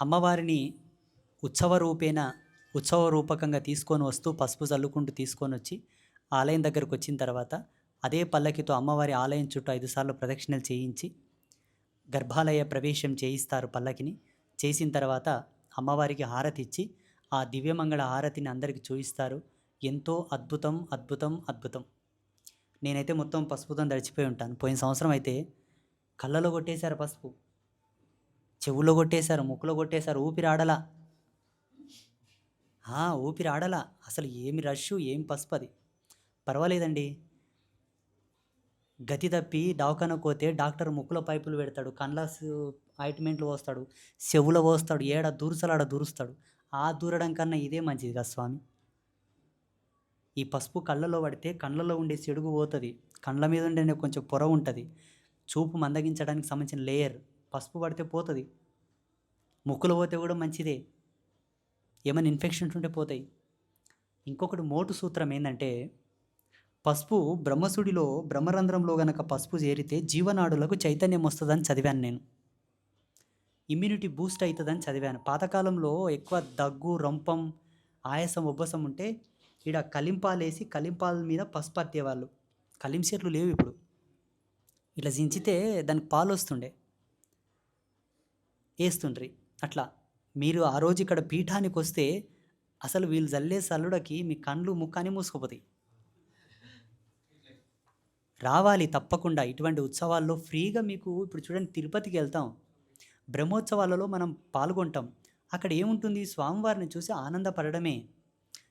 అమ్మవారిని ఉత్సవ రూపేణ ఉత్సవ రూపకంగా తీసుకొని వస్తూ పసుపు చల్లుకుంటూ తీసుకొని వచ్చి ఆలయం దగ్గరకు వచ్చిన తర్వాత అదే పల్లకితో అమ్మవారి ఆలయం చుట్టూ ఐదు సార్లు ప్రదక్షిణలు చేయించి గర్భాలయ ప్రవేశం చేయిస్తారు పల్లకిని. చేసిన తర్వాత అమ్మవారికి హారతి ఇచ్చి ఆ దివ్యమంగళ హారతిని అందరికి చూయిస్తారు. ఎంతో అద్భుతం అద్భుతం అద్భుతం. నేనైతే మొత్తం పసుపుతో దడిచిపోయి ఉంటాను. పోయిన సంవత్సరం అయితే కళ్ళలో కొట్టేశారు పసుపు. చెవులో కొట్టేశారు ముక్కులో కొట్టేశారు ఊపిరి ఆడలా ఊపిరి ఆడలా అసలు ఏమి రష్ ఏం పసుపు అది. పర్వాలేదండి. గతి తప్పి దవాఖానకు పోతే డాక్టర్ ముక్కులో పైపులు పెడతాడు కండ్ల ఆయింట్మెంట్లు పోస్తాడు చెవులో పోస్తాడు ఏడ దూరుసలాడ దూరుస్తాడు. ఆ దూరడం కన్నా ఇదే మంచిది కదా స్వామి. ఈ పసుపు కళ్ళలో పడితే కళ్ళలో ఉండే చెడుగు పోతుంది. కళ్ళ మీద ఉండే కొంచెం పొర ఉంటుంది. చూపు మందగించడానికి సంబంధించిన లేయర్. పసుపు పడితే పోతుంది. ముక్కులు పోతే కూడా మంచిదే. ఏమైనా ఇన్ఫెక్షన్స్ ఉంటే పోతాయి. ఇంకొకటి మోటు సూత్రం ఏంటంటే పసుపు బ్రహ్మసుడిలో బ్రహ్మరంధ్రంలో గనక పసుపు చేరితే జీవనాడులకు చైతన్యం వస్తుందని చదివాను నేను. ఇమ్యూనిటీ బూస్ట్ అవుతుందని చదివాను. పాతకాలంలో ఎక్కువ దగ్గు రంపం ఆయాసం ఉబ్బసం ఉంటే ఈడ కలింపాలేసి కలింపాల మీద పసుపు అత్తేవాళ్ళు కలించెట్లు లేవు ఇప్పుడు. ఇట్లా జించితే దానికి పాలు వస్తుండే. వేస్తుండ్రి అట్లా మీరు ఆ రోజు ఇక్కడ పీఠానికి వస్తే అసలు వీళ్ళు జల్లే సల్లుడకి మీ కండ్లు ముక్కని మూసుకుపోతాయి. రావాలి తప్పకుండా. ఇటువంటి ఉత్సవాల్లో ఫ్రీగా మీకు ఇప్పుడు చూడండి తిరుపతికి వెళ్తాం. బ్రహ్మోత్సవాలలో మనం పాల్గొంటాం. అక్కడ ఏముంటుంది? స్వామివారిని చూసి ఆనందపడమే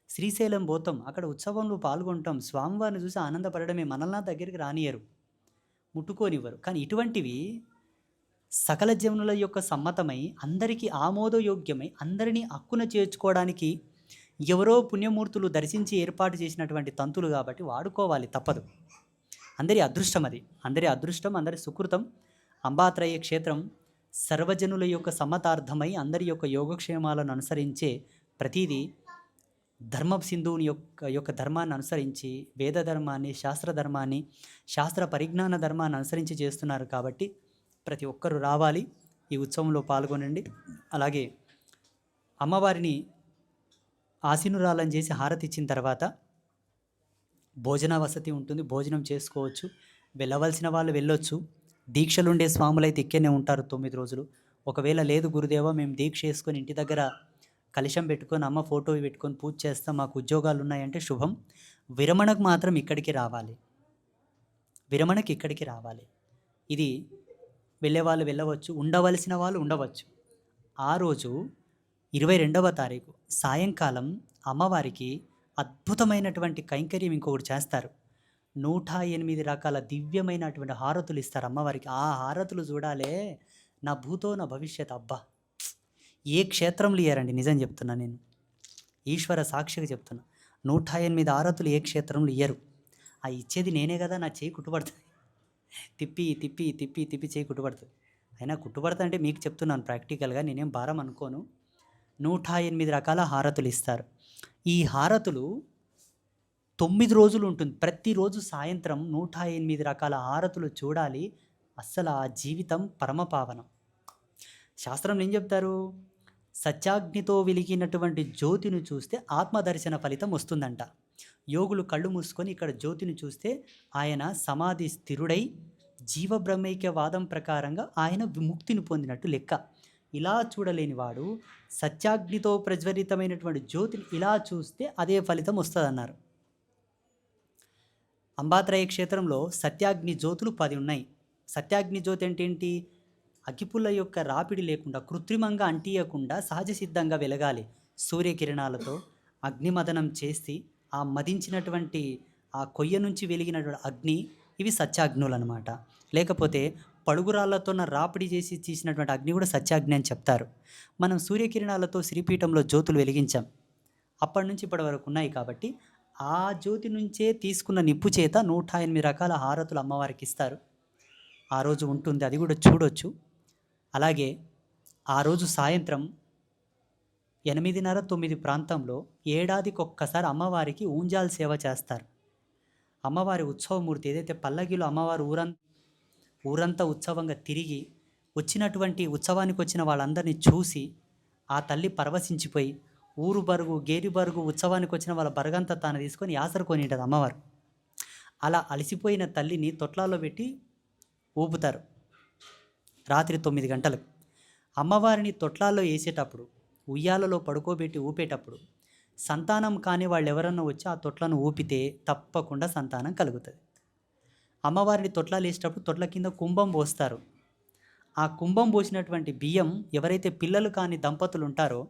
శ్రీశైలం పోతాం. అక్కడ ఉత్సవంలో పాల్గొంటాం. స్వామివారిని చూసి ఆనందపడమే మనల్ని దగ్గరికి రానియరు ముట్టుకోనివ్వరు. కానీ ఇటువంటివి సకల జనుల యొక్క సమ్మతమై అందరికీ ఆమోదయోగ్యమై అందరినీ హక్కున చేర్చుకోవడానికి ఎవరో పుణ్యమూర్తులు దర్శించి ఏర్పాటు చేసినటువంటి తంతులు కాబట్టి వాడుకోవాలి తప్పదు. అందరి అదృష్టం అది. అందరి అదృష్టం అందరి సుకృతం అంబాత్రయ క్షేత్రం సర్వజనుల యొక్క సమ్మతార్థమై అందరి యొక్క యోగక్షేమాలను అనుసరించే ప్రతిదీ ధర్మ సింధువుని యొక్క యొక్క ధర్మాన్ని అనుసరించి వేద ధర్మాన్ని శాస్త్ర ధర్మాన్ని శాస్త్ర పరిజ్ఞాన ధర్మాన్ని అనుసరించి చేస్తున్నారు కాబట్టి ప్రతి ఒక్కరూ రావాలి. ఈ ఉత్సవంలో పాల్గొనండి. అలాగే అమ్మవారిని ఆశీనురాలను చేసి హారతి ఇచ్చిన తర్వాత భోజన వసతి ఉంటుంది. భోజనం చేసుకోవచ్చు. వెళ్ళవలసిన వాళ్ళు వెళ్ళొచ్చు. దీక్షలుండే స్వాములైతే ఇక్కడనే ఉంటారు తొమ్మిది రోజులు. ఒకవేళ లేదు గురుదేవ మేము దీక్ష చేసుకొని ఇంటి దగ్గర కలశం పెట్టుకొని అమ్మ ఫోటో పెట్టుకొని పూజ చేస్తాం. మాకు ఉద్యోగాలు ఉన్నాయంటే శుభం. విరమణకు మాత్రం ఇక్కడికి రావాలి. విరమణకి ఇక్కడికి రావాలి. ఇది వెళ్ళేవాళ్ళు వెళ్ళవచ్చు ఉండవలసిన వాళ్ళు ఉండవచ్చు. ఆ రోజు ఇరవై రెండవ తారీఖు సాయంకాలం అమ్మవారికి అద్భుతమైనటువంటి కైంకర్యం ఇంకొకటి చేస్తారు. నూట ఎనిమిది రకాల దివ్యమైనటువంటి హారతులు ఇస్తారు అమ్మవారికి. ఆ హారతులు చూడాలే నా భూతో నా భవిష్యత్. అబ్బా! ఏ క్షేత్రంలో ఇయ్యారండి? నిజం చెప్తున్నా నేను. ఈశ్వర సాక్షిగా చెప్తున్నా. నూట ఎనిమిది హారతులు ఏ క్షేత్రంలో ఇయ్యరు? ఆ ఇచ్చేది నేనే కదా నా చేయి కుట్టుబడుతుంది తిప్పి తిప్పి తిప్పి తిప్పి చేయి కుట్టుబడుతుంది అయినా కుట్టుబడతా అంటే మీకు చెప్తున్నాను ప్రాక్టికల్గా నేనేం భారం అనుకోను. నూట ఎనిమిది రకాల హారతులు ఇస్తారు. ఈ హారతులు తొమ్మిది రోజులు ఉంటుంది. ప్రతిరోజు సాయంత్రం నూట ఎనిమిది రకాల హారతులు చూడాలి. అస్సలు ఆ జీవితం పరమపావనం శాస్త్రం ఏం చెప్తారు? సత్యాగ్నితో వెలిగినటువంటి జ్యోతిని చూస్తే ఆత్మదర్శన ఫలితం వస్తుందంట. యోగులు కళ్ళు మూసుకొని ఇక్కడ జ్యోతిని చూస్తే ఆయన సమాధి స్థిరుడై జీవబ్రహ్మైక్య వాదం ప్రకారంగా ఆయన విముక్తిని పొందినట్టు లెక్క. ఇలా చూడలేని వాడు సత్యాగ్నితో ప్రజ్వలితమైనటువంటి జ్యోతిని ఇలా చూస్తే అదే ఫలితం వస్తుందన్నారు. అంబాత్రయ క్షేత్రంలో సత్యాగ్ని జ్యోతులు పది ఉన్నాయి. సత్యాగ్ని జ్యోతి అంటే ఏంటి? అగ్గిపుల్ల యొక్క రాపిడి లేకుండా కృత్రిమంగా అంటియకుండా సహజ సిద్ధంగా వెలగాలి. సూర్యకిరణాలతో అగ్నిమదనం చేసి ఆ మదించినటువంటి ఆ కొయ్య నుంచి వెలిగినటువంటి అగ్ని ఇవి సత్యాగ్నులు అనమాట లేకపోతే పడుగురాళ్ళతో రాపిడి చేసి తీసినటువంటి అగ్ని కూడా సత్యాగ్ని అని చెప్తారు. మనం సూర్యకిరణాలతో శ్రీపీఠంలో జ్యోతులు వెలిగించాం. అప్పటి నుంచి ఇప్పటి వరకు ఉన్నాయి కాబట్టి ఆ జ్యోతి నుంచే తీసుకున్న నిప్పు చేత నూట ఎనిమిది రకాల హారతులు అమ్మవారికి ఇస్తారు. ఆ రోజు ఉంటుంది అది కూడా చూడొచ్చు. అలాగే ఆ రోజు సాయంత్రం ఎనిమిదిన్నర తొమ్మిది ప్రాంతంలో ఏడాదికి ఒక్కసారి అమ్మవారికి ఊంజాలు సేవ చేస్తారు. అమ్మవారి ఉత్సవమూర్తి ఏదైతే పల్లకిలో అమ్మవారు ఊరం ఊరంతా ఉత్సవంగా తిరిగి వచ్చినటువంటి ఉత్సవానికి వచ్చిన వాళ్ళందరినీ చూసి ఆ తల్లి పరవశించిపోయి ఊరు బరుగు గేరి బరుగు ఉత్సవానికి వచ్చిన వాళ్ళ బరగంతా తాను తీసుకొని యాసరుకొని ఉంటుంది అమ్మవారు. అలా అలసిపోయిన తల్లిని తొట్లాలో పెట్టి ఊపుతారు. రాత్రి తొమ్మిది గంటలకు. అమ్మవారిని తొట్లాల్లో వేసేటప్పుడు ఉయ్యాలలో పడుకోబెట్టి ఊపేటప్పుడు సంతానం కాని వాళ్ళు ఎవరన్నా వచ్చి ఆ తొట్లను ఊపితే తప్పకుండా సంతానం కలుగుతుంది. అమ్మవారిని తొట్లాలు వేసేటప్పుడు తొట్ల కింద కుంభం పోస్తారు. ఆ కుంభం పోసినటువంటి బియ్యం ఎవరైతే పిల్లలు కాని దంపతులు ఉంటారో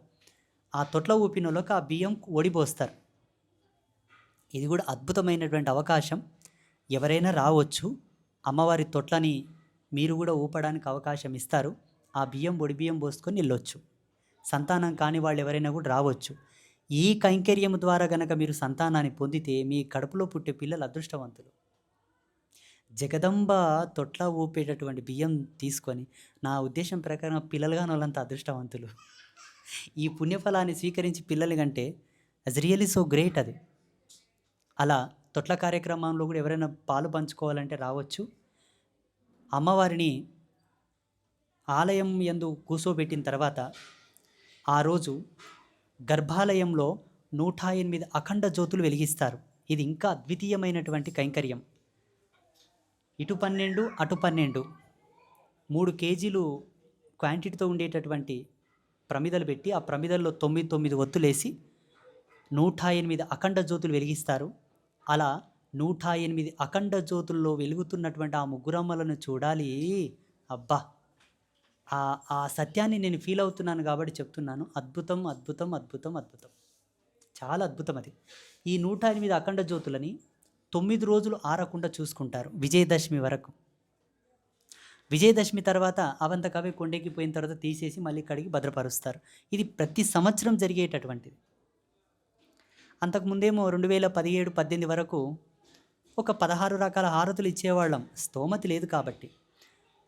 ఆ తొట్ల ఊపిన ఆ బియ్యం ఒడిపోస్తారు. ఇది కూడా అద్భుతమైనటువంటి అవకాశం. ఎవరైనా రావచ్చు అమ్మవారి తొట్లని మీరు కూడా ఊపడానికి అవకాశం ఇస్తారు. ఆ బియ్యం ఒడి బియ్యం పోసుకొని వెళ్ళొచ్చు సంతానం కాని వాళ్ళు ఎవరైనా కూడా రావచ్చు. ఈ కైంకర్యం ద్వారా గనక మీరు సంతానాన్ని పొందితే మీ కడుపులో పుట్టే పిల్లలు అదృష్టవంతులు. జగదంబ తొట్ల ఊపేటటువంటి బియ్యం తీసుకొని నా ఉద్దేశం ప్రకారం పిల్లలుగా వాళ్ళంత అదృష్టవంతులు. ఈ పుణ్యఫలాన్ని స్వీకరించి పిల్లలు కంటే అజ్ రియలీ సో గ్రేట్ అది. అలా తొట్ల కార్యక్రమంలో కూడా ఎవరైనా పాలు పంచుకోవాలంటే రావచ్చు. అమ్మవారిని ఆలయం ఎందు కూర్చోబెట్టిన తర్వాత ఆ రోజు గర్భాలయంలో నూట ఎనిమిది అఖండ జ్యోతులు వెలిగిస్తారు. ఇది ఇంకా అద్వితీయమైనటువంటి కైంకర్యం. ఇటు పన్నెండు అటు పన్నెండు. మూడు కేజీలు క్వాంటిటీతో ఉండేటటువంటి ప్రమిదలు పెట్టి ఆ ప్రమిదల్లో తొమ్మిది తొమ్మిది ఒత్తులేసి నూట ఎనిమిది అఖండ జ్యోతులు వెలిగిస్తారు. అలా నూట ఎనిమిది అఖండ జ్యోతుల్లో వెలుగుతున్నటువంటి ఆ ముగ్గురమ్మలను చూడాలి. అబ్బా! ఆ ఆ సత్యాన్ని నేను ఫీల్ అవుతున్నాను కాబట్టి చెప్తున్నాను. అద్భుతం అద్భుతం అద్భుతం అద్భుతం. చాలా అద్భుతం అది. ఈ నూట ఎనిమిది అఖండ జ్యోతులని తొమ్మిది రోజులు ఆరకుండా చూసుకుంటారు విజయదశమి వరకు. విజయదశమి తర్వాత అవంతకవి కొండెక్కి పోయిన తర్వాత తీసేసి మళ్ళీ కడిగి భద్రపరుస్తారు. ఇది ప్రతి సంవత్సరం జరిగేటటువంటిది. అంతకుముందేమో రెండు వేల పదిహేడు పద్దెనిమిది వరకు ఒక పదహారు రకాల హారతులు ఇచ్చేవాళ్ళం. స్తోమతి లేదు కాబట్టి.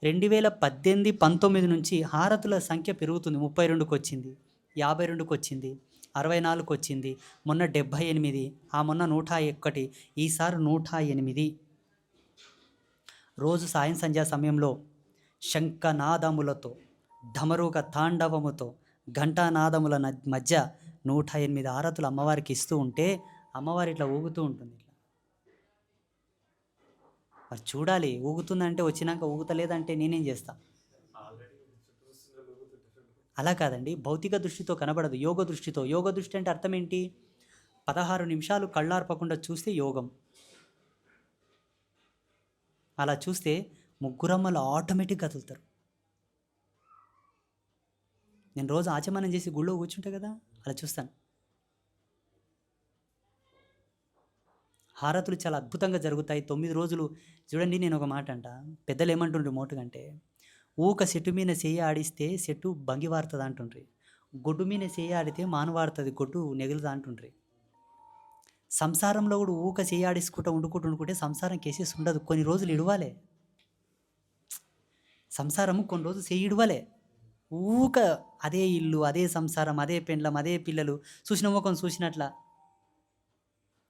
రెండు వేల పద్దెనిమిది పంతొమ్మిది నుంచి హారతుల సంఖ్య పెరుగుతుంది. ముప్పై రెండుకి వచ్చింది యాభై రెండుకి వచ్చింది అరవై నాలుగుకి వచ్చింది మొన్న డెబ్భై ఎనిమిది. ఆ మొన్న నూట ఒకటి. ఈసారి నూట ఎనిమిది. రోజు సాయం సంధ్యా సమయంలో శంఖనాదములతో ఢమరుక తాండవముతో ఘంటానాదముల మధ్య నూట ఎనిమిది ఆరతులు అమ్మవారికి ఇస్తూ ఉంటే అమ్మవారి ఇట్లా ఊగుతూ ఉంటుంది. మరి చూడాలి. ఊగుతుందంటే వచ్చినాక ఊగుతలేదంటే నేనేం చేస్తా? అలా కాదండి. భౌతిక దృష్టితో కనబడదు. యోగ దృష్టితో. యోగ దృష్టి అంటే అర్థం ఏంటి? పదహారు నిమిషాలు కళ్ళార్పకుండా చూస్తే యోగం. అలా చూస్తే ముగ్గురమ్మలు ఆటోమేటిక్ కదులుతారు. నేను రోజు ఆచమనం చేసి గుళ్ళో కూర్చుంటా కదా? అలా చూస్తాను. హారతులు చాలా అద్భుతంగా జరుగుతాయి. తొమ్మిది రోజులు చూడండి నేను ఒక మాట అంట. పెద్దలు ఏమంటుండ్రు మోటుగంటే ఊక చెట్టు మీద చేయి ఆడిస్తే చెట్టు బంగివారుతుంది అంటుండ్రి. గొడ్డు మీద చేయి ఆడితే మానవాడుతుంది గొడ్డు నెగులుదా అంటుండ్రి. సంసారంలో కూడా ఊక చేయి ఆడేసుకుంటూ వండుకుంటూ వండుకుంటే సంసారం కేసేసి ఉండదు కొన్ని రోజులు ఇడవాలే. సంసారము కొన్ని రోజులు చేయి ఇడవాలే. ఊక అదే ఇల్లు అదే సంసారం అదే పెండ్లం అదే పిల్లలు చూసిన ముఖం చూసినట్ల.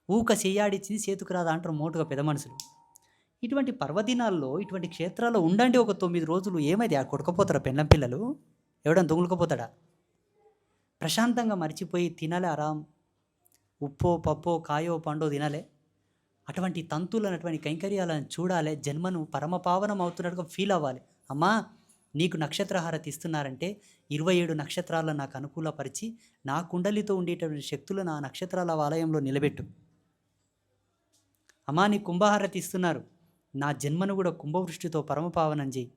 ఊక చేయాడిచ్చింది చేతుకు రాదా అంటారు మోటుగా పెద్ద మనుషులు. ఇటువంటి పర్వదినాల్లో ఇటువంటి క్షేత్రాల్లో ఉండండి ఒక తొమ్మిది రోజులు. ఏమైంది? ఆ కొడుకపోతారా పెళ్ళం పిల్లలు? ఎవడని దొంగలుకపోతాడా? ప్రశాంతంగా మర్చిపోయి తినాలి ఆరాం. ఉప్పో పప్పో కాయో పండో తినాలే. అటువంటి తంతులు అటువంటి కైంకర్యాలను చూడాలి. జన్మను పరమపావనం అవుతున్నట్టుగా ఫీల్ అవ్వాలి. అమ్మా నీకు నక్షత్రహారతి ఇస్తున్నారంటే ఇరవై ఏడు నక్షత్రాలను నాకు అనుకూలపరిచి నా కుండలితో ఉండేటటువంటి శక్తులు నా నక్షత్రాల ఆలయంలో నిలబెట్టు. అమ్మా నీ కుంభహారతి ఇస్తున్నారు. నా జన్మను కూడా కుంభవృష్టితో పరమపావనం చేయి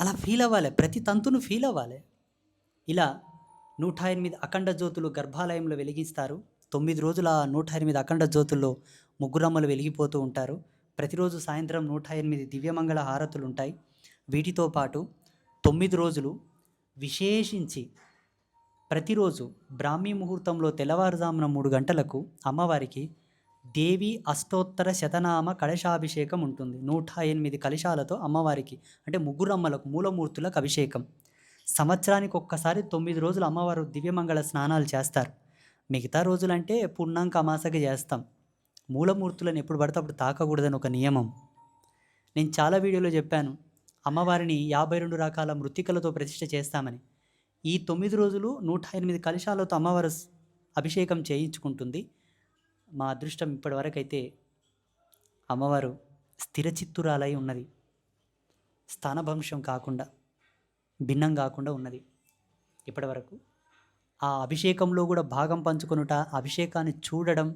అలా ఫీల్ అవ్వాలి. ప్రతి తంతును ఫీల్ అవ్వాలి. ఇలా నూట ఎనిమిది అఖండ జ్యోతులు గర్భాలయంలో వెలిగిస్తారు. తొమ్మిది రోజుల ఆ నూట ఎనిమిది అఖండ జ్యోతుల్లో ముగ్గురమ్మలు వెలిగిపోతూ ఉంటారు. ప్రతిరోజు సాయంత్రం నూట ఎనిమిది దివ్యమంగళ హారతులు ఉంటాయి. వీటితో పాటు తొమ్మిది రోజులు విశేషించి ప్రతిరోజు బ్రాహ్మీ ముహూర్తంలో తెల్లవారుజామున మూడు గంటలకు అమ్మవారికి దేవి అష్టోత్తర శతనామ కలశాభిషేకం ఉంటుంది. నూట ఎనిమిది కలశాలతో అమ్మవారికి అంటే ముగ్గురమ్మలకు మూలమూర్తులకు అభిషేకం. సంవత్సరానికి ఒక్కసారి తొమ్మిది రోజులు అమ్మవారు దివ్యమంగళ స్నానాలు చేస్తారు. మిగతా రోజులంటే పున్నాంక అమాసకి చేస్తాం. మూలమూర్తులను ఎప్పుడు పడితే అప్పుడు తాకకూడదని ఒక నియమం. నేను చాలా వీడియోలో చెప్పాను. అమ్మవారిని యాభై రెండు రకాల మృతికలతో ప్రతిష్ట చేస్తామని. ఈ తొమ్మిది రోజులు నూట ఎనిమిది కలశాలతో అమ్మవారు అభిషేకం చేయించుకుంటుంది. మా అదృష్టం ఇప్పటివరకు అయితే అమ్మవారు స్థిరచిత్తురాలై ఉన్నది. స్థానభంశం కాకుండా భిన్నం కాకుండా ఉన్నది. ఇప్పటివరకు ఆ అభిషేకంలో కూడా భాగం పంచుకొనుట అభిషేకాన్ని చూడడం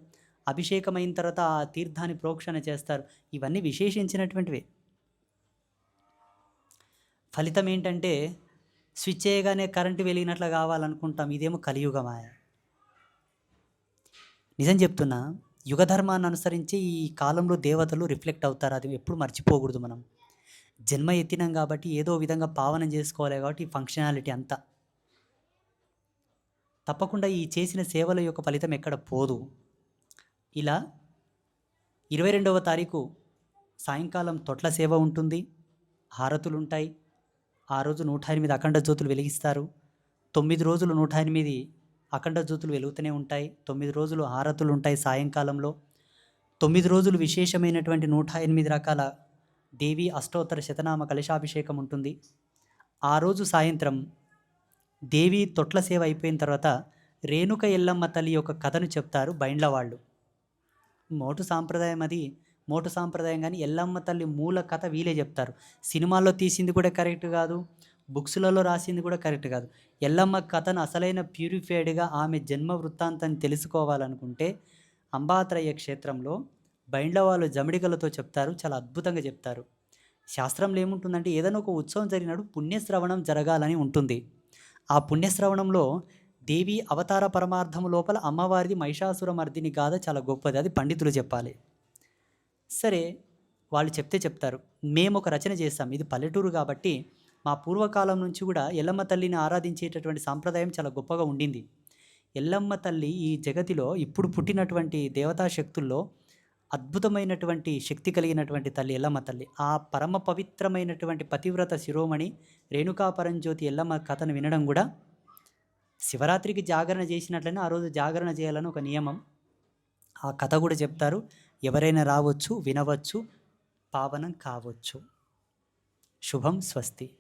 అభిషేకమైన తర్వాత ఆ తీర్థాన్ని ప్రోక్షణ చేస్తారు ఇవన్నీ విశేషించినటువంటివి. ఫలితం ఏంటంటే స్విచ్ చేయగానే కరెంటు వెలిగినట్లు కావాలనుకుంటాం. ఇదేమో కలియుగమాయ నిజం చెప్తున్నా యుగ ధర్మాన్ని అనుసరించి ఈ కాలంలో దేవతలు రిఫ్లెక్ట్ అవుతారు. అది ఎప్పుడు మర్చిపోకూడదు మనం. జన్మ ఎత్తినాం కాబట్టి ఏదో విధంగా పావనం చేసుకోవాలి కాబట్టి ఫంక్షనాలిటీ అంతా. తప్పకుండా ఈ చేసిన సేవల యొక్క ఫలితం ఎక్కడ పోదు. ఇలా ఇరవై రెండవ తారీఖు సాయంకాలం తొట్ల సేవ ఉంటుంది. హారతులు ఉంటాయి. ఆ రోజు నూట ఎనిమిది అఖండ జ్యోతులు వెలిగిస్తారు. తొమ్మిది రోజులు నూట ఎనిమిది అఖండ జ్యోతులు వెలుగుతూనే ఉంటాయి. తొమ్మిది రోజులు హారతులు ఉంటాయి సాయంకాలంలో. తొమ్మిది రోజులు విశేషమైనటువంటి నూట ఎనిమిది రకాల దేవి అష్టోత్తర శతనామ కలశాభిషేకం ఉంటుంది. ఆ రోజు సాయంత్రం దేవి తొట్ల సేవ అయిపోయిన తర్వాత రేణుక ఎల్లమ్మ తల్లి యొక్క కథను చెప్తారు బైండ్ల వాళ్ళు. మోటు సాంప్రదాయం అది. మోటు సాంప్రదాయం కానీ ఎల్లమ్మ తల్లి మూల కథ వీలే చెప్తారు. సినిమాల్లో తీసింది కూడా కరెక్ట్ కాదు. బుక్స్లలో రాసింది కూడా కరెక్ట్ కాదు. ఎల్లమ్మ కథను అసలైన ప్యూరిఫైడ్గా ఆమె జన్మ వృత్తాంతాన్ని తెలుసుకోవాలనుకుంటే అంబాత్రయ్య క్షేత్రంలో బైండ్ల వాళ్ళు జమిడికలతో చెప్తారు చాలా అద్భుతంగా చెప్తారు. శాస్త్రంలో ఏముంటుందంటే ఏదైనా ఒక ఉత్సవం జరిగినప్పుడు పుణ్యశ్రవణం జరగాలని ఉంటుంది. ఆ పుణ్యశ్రవణంలో దేవి అవతార పరమార్థము లోపల అమ్మవారిది మహిషాసుర మర్దిని గాథ చాలా గొప్పది అది పండితులు చెప్పాలి. సరే వాళ్ళు చెప్తే చెప్తారు. మేము ఒక రచన చేస్తాం ఇది పల్లెటూరు కాబట్టి మా పూర్వకాలం నుంచి కూడా ఎల్లమ్మ తల్లిని ఆరాధించేటటువంటి సాంప్రదాయం చాలా గొప్పగా ఉండింది. ఎల్లమ్మ తల్లి ఈ జగతిలో ఇప్పుడు పుట్టినటువంటి దేవతా శక్తుల్లో అద్భుతమైనటువంటి శక్తి కలిగినటువంటి తల్లి ఎల్లమ్మ తల్లి. ఆ పరమ పవిత్రమైనటువంటి పతివ్రత శిరోమణి రేణుకా పరంజ్యోతి ఎల్లమ్మ కథను వినడం కూడా శివరాత్రికి జాగరణ చేసినట్లనే ఆ రోజు జాగరణ చేయాలని ఒక నియమం. ఆ కథ కూడా చెప్తారు. ఎవరైనా రావచ్చు వినవచ్చు పావనం కావచ్చు. శుభం స్వస్తి.